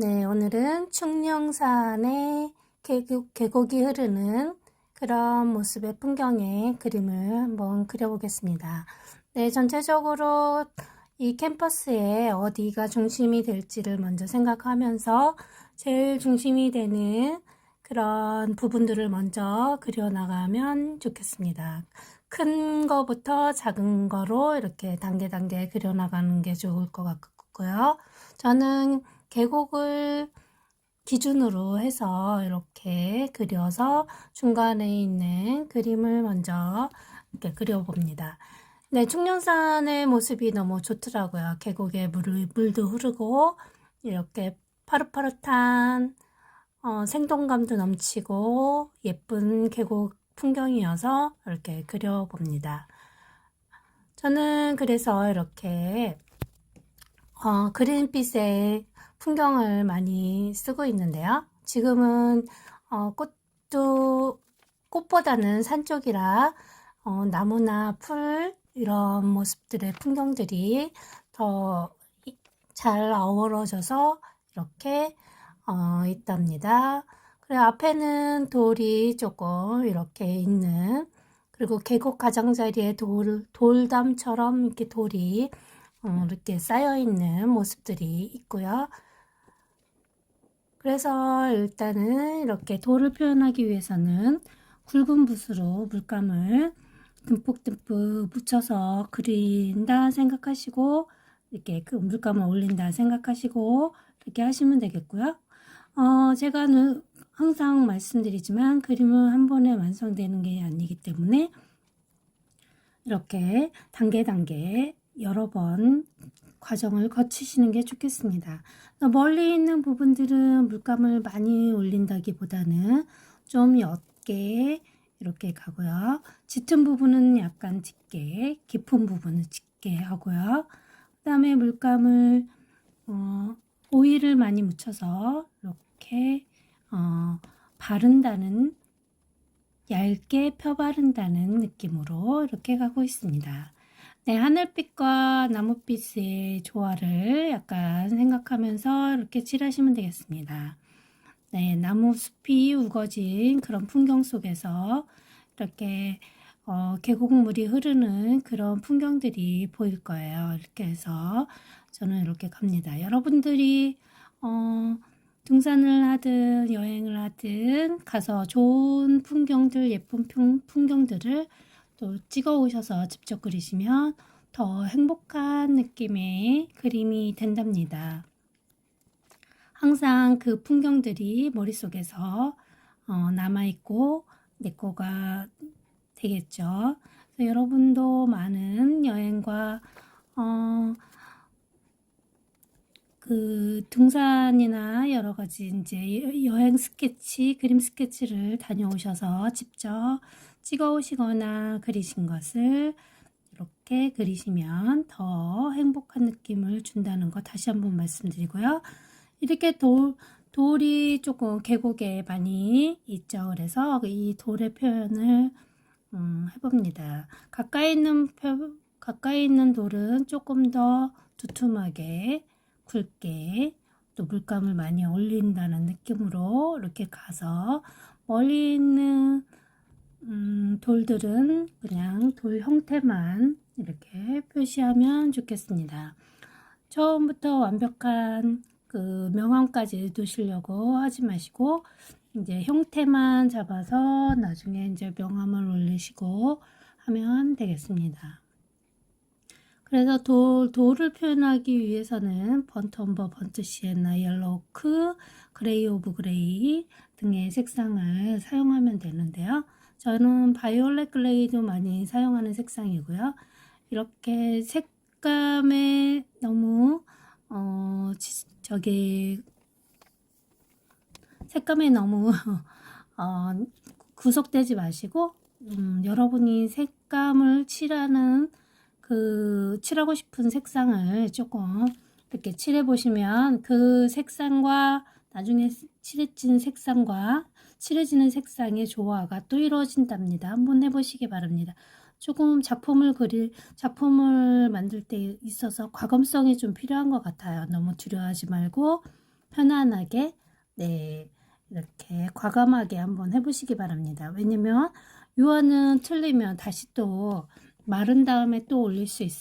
네, 오늘은 충령산의 계곡, 계곡이 흐르는 그런 모습의 풍경의 그림을 한번 그려보겠습니다. 네, 전체적으로 이 캠퍼스에 어디가 중심이 될지를 먼저 생각하면서 제일 중심이 되는 그런 부분들을 먼저 그려나가면 좋겠습니다. 큰 거부터 작은 거로 이렇게 단계 단계 그려나가는 게 좋을 것 같고요. 저는 계곡을 기준으로 해서 이렇게 그려서 중간에 있는 그림을 먼저 이렇게 그려봅니다. 네, 충령산의 모습이 너무 좋더라고요. 계곡에 물, 물도 흐르고 이렇게 파릇파릇한 어, 생동감도 넘치고 예쁜 계곡 풍경이어서 이렇게 그려봅니다. 저는 그래서 이렇게 어, 그린빛의 풍경을 많이 쓰고 있는데요. 지금은 어, 꽃도 꽃보다는 산 쪽이라 어, 나무나 풀 이런 모습들의 풍경들이 더 잘 어우러져서 이렇게 어, 있답니다. 그리고 앞에는 돌이 조금 이렇게 있는 그리고 계곡 가장자리에 돌, 돌담처럼 이렇게 돌이 어, 이렇게 쌓여 있는 모습들이 있고요. 그래서 일단은 이렇게 돌을 표현하기 위해서는 굵은 붓으로 물감을 듬뿍듬뿍 묻혀서 그린다 생각하시고 이렇게 그 물감을 올린다 생각하시고 이렇게 하시면 되겠고요. 어, 제가 항상 말씀드리지만 그림은 한 번에 완성되는 게 아니기 때문에 이렇게 단계 단계 여러 번 과정을 거치시는 게 좋겠습니다. 멀리 있는 부분들은 물감을 많이 올린다기보다는 좀 옅게 이렇게 가고요. 짙은 부분은 약간 짙게, 깊은 부분은 짙게 하고요. 그 다음에 물감을 어, 오일을 많이 묻혀서 이렇게 어, 바른다는 얇게 펴 바른다는 느낌으로 이렇게 가고 있습니다. 네, 하늘빛과 나무빛의 조화를 약간 생각하면서 이렇게 칠하시면 되겠습니다. 네, 나무 숲이 우거진 그런 풍경 속에서 이렇게 어, 계곡물이 흐르는 그런 풍경들이 보일 거예요. 이렇게 해서 저는 이렇게 갑니다. 여러분들이 어, 등산을 하든 여행을 하든 가서 좋은 풍경들, 예쁜 풍, 풍경들을 또 찍어 오셔서 직접 그리시면 더 행복한 느낌의 그림이 된답니다. 항상 그 풍경들이 머릿속에서 어, 남아있고 내 거가 되겠죠. 여러분도 많은 여행과 어, 그 등산이나 여러 가지 이제 여행 스케치, 그림 스케치를 다녀오셔서 직접 찍어 오시거나 그리신 것을 이렇게 그리시면 더 행복한 느낌을 준다는 거 다시 한번 말씀드리고요. 이렇게 돌, 돌이 조금 계곡에 많이 있죠. 그래서 이 돌의 표현을 음, 해봅니다. 가까이 있는 표, 가까이 있는 돌은 조금 더 두툼하게 굵게 또 물감을 많이 올린다는 느낌으로 이렇게 가서 멀리 있는 음, 돌들은 그냥 돌 형태만 이렇게 표시하면 좋겠습니다. 처음부터 완벽한 그 명암까지 두시려고 하지 마시고 이제 형태만 잡아서 나중에 이제 명암을 올리시고 하면 되겠습니다. 그래서 돌, 돌을 표현하기 위해서는 번트 엄버, 번트 시엔나, 옐로우크, 그레이 오브 그레이 등의 색상을 사용하면 되는데요. 저는 바이올렛 글레이도 많이 사용하는 색상이고요. 이렇게 색감에 너무 어, 저기 색감에 너무 어, 구속되지 마시고 음, 여러분이 색감을 칠하는 그 칠하고 싶은 색상을 조금 이렇게 칠해 보시면 그 색상과 나중에 칠해진 색상과 칠해지는 색상의 조화가 또 이루어진답니다. 한번 해보시기 바랍니다. 조금 작품을 그릴 작품을 만들 때 있어서 과감성이 좀 필요한 것 같아요. 너무 두려워하지 말고 편안하게 네 이렇게 과감하게 한번 해보시기 바랍니다. 왜냐면 유화는 틀리면 다시 또 마른 다음에 또 올릴 수 있,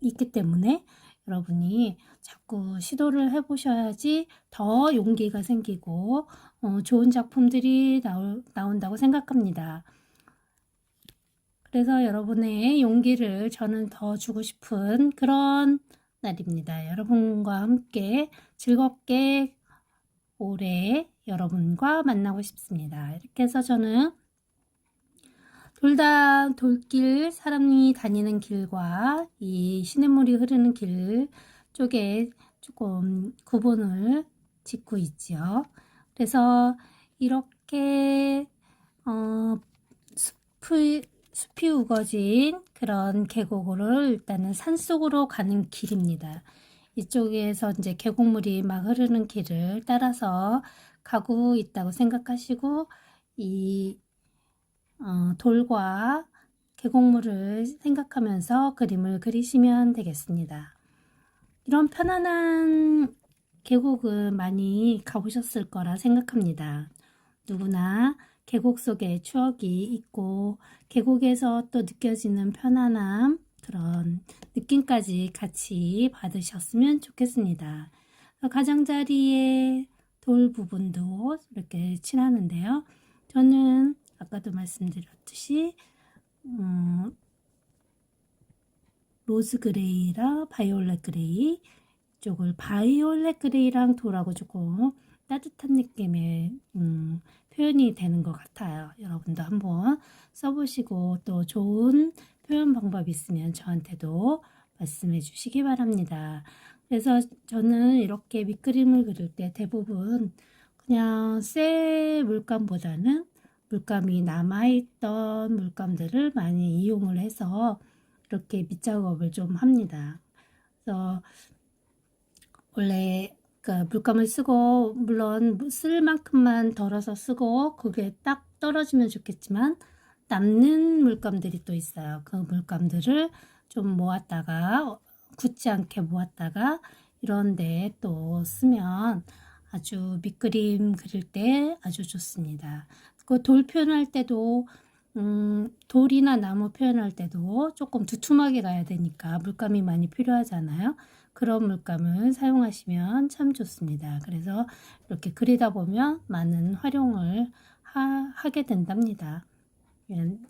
있기 때문에 여러분이 자꾸 시도를 해보셔야지 더 용기가 생기고 어, 좋은 작품들이 나올, 나온다고 생각합니다. 그래서 여러분의 용기를 저는 더 주고 싶은 그런 날입니다. 여러분과 함께 즐겁게 올해 여러분과 만나고 싶습니다. 이렇게 해서 저는 돌다 돌길 사람이 다니는 길과 이 시냇물이 흐르는 길 쪽에 조금 구분을 짓고 있지요. 그래서 이렇게 어, 숲이, 숲이 우거진 그런 계곡으로 일단은 산속으로 가는 길입니다. 이쪽에서 이제 계곡물이 막 흐르는 길을 따라서 가고 있다고 생각하시고 이 어, 돌과 계곡물을 생각하면서 그림을 그리시면 되겠습니다. 이런 편안한 계곡은 많이 가보셨을 거라 생각합니다. 누구나 계곡 속에 추억이 있고 계곡에서 또 느껴지는 편안함 그런 느낌까지 같이 받으셨으면 좋겠습니다. 가장자리의 돌 부분도 이렇게 칠하는데요. 저는 아까도 말씀드렸듯이 음, 로즈 그레이랑 바이올렛 그레이 쪽을 바이올렛 그레이랑 돌하고 조금 따뜻한 느낌의 음, 표현이 되는 것 같아요. 여러분도 한번 써보시고 또 좋은 표현 방법 있으면 저한테도 말씀해 주시기 바랍니다. 그래서 저는 이렇게 밑그림을 그릴 때 대부분 그냥 새 물감보다는 물감이 남아있던 물감들을 많이 이용을 해서 이렇게 밑작업을 좀 합니다. 그래서 원래 그 물감을 쓰고 물론 쓸 만큼만 덜어서 쓰고 그게 딱 떨어지면 좋겠지만 남는 물감들이 또 있어요. 그 물감들을 좀 모았다가 굳지 않게 모았다가 이런데 또 쓰면 아주 밑그림 그릴 때 아주 좋습니다. 그 돌 표현할 때도 음, 돌이나 나무 표현할 때도 조금 두툼하게 가야 되니까 물감이 많이 필요하잖아요. 그런 물감을 사용하시면 참 좋습니다. 그래서 이렇게 그리다 보면 많은 활용을 하, 게 된답니다.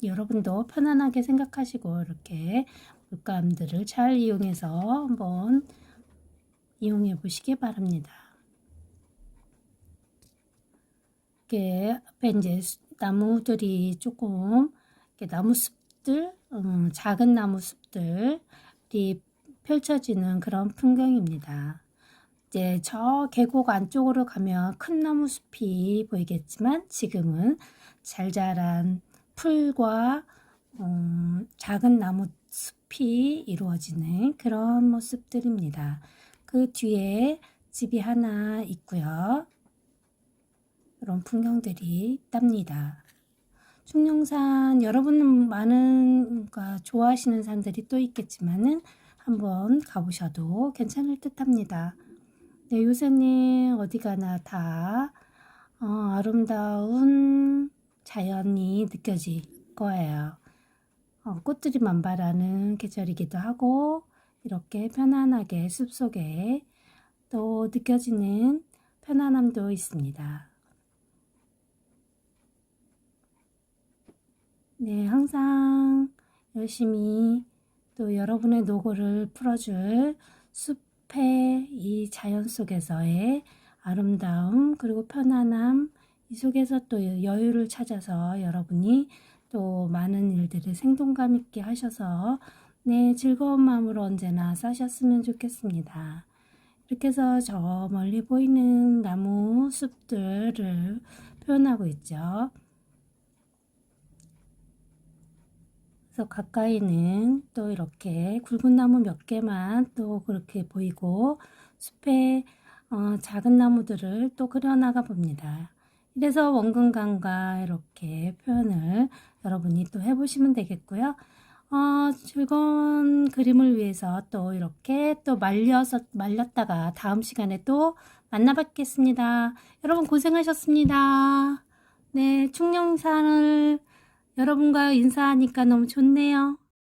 여러분도 편안하게 생각하시고 이렇게 물감들을 잘 이용해서 한번 이용해 보시기 바랍니다. 이렇게 앞에 이제 나무들이 조금 나무 숲들, 음, 작은 나무 숲들이 펼쳐지는 그런 풍경입니다. 이제 저 계곡 안쪽으로 가면 큰 나무 숲이 보이겠지만 지금은 잘 자란 풀과 음, 작은 나무 숲이 이루어지는 그런 모습들입니다. 그 뒤에 집이 하나 있고요. 이런 풍경들이 있답니다. 충령산 여러분 많은 그러니까 좋아하시는 산들이 또 있겠지만은 한번 가보셔도 괜찮을 듯합니다. 네, 요새는 어디 가나 다 어, 아름다운 자연이 느껴질 거예요. 어, 꽃들이 만발하는 계절이기도 하고 이렇게 편안하게 숲속에 또 느껴지는 편안함도 있습니다. 네, 항상 열심히 또 여러분의 노고를 풀어줄 숲의 이 자연 속에서의 아름다움 그리고 편안함 이 속에서 또 여유를 찾아서 여러분이 또 많은 일들을 생동감 있게 하셔서 네 즐거운 마음으로 언제나 사셨으면 좋겠습니다. 이렇게 해서 저 멀리 보이는 나무 숲들을 표현하고 있죠. 그래서 가까이는 또 이렇게 굵은 나무 몇 개만 또 그렇게 보이고 숲에 어, 작은 나무들을 또 그려나가 봅니다. 이래서 원근강과 이렇게 표현을 여러분이 또 해보시면 되겠고요. 어, 즐거운 그림을 위해서 또 이렇게 또 말려서, 말렸다가 다음 시간에 또 만나뵙겠습니다. 여러분 고생하셨습니다. 네, 충령산을 여러분과 인사하니까 너무 좋네요.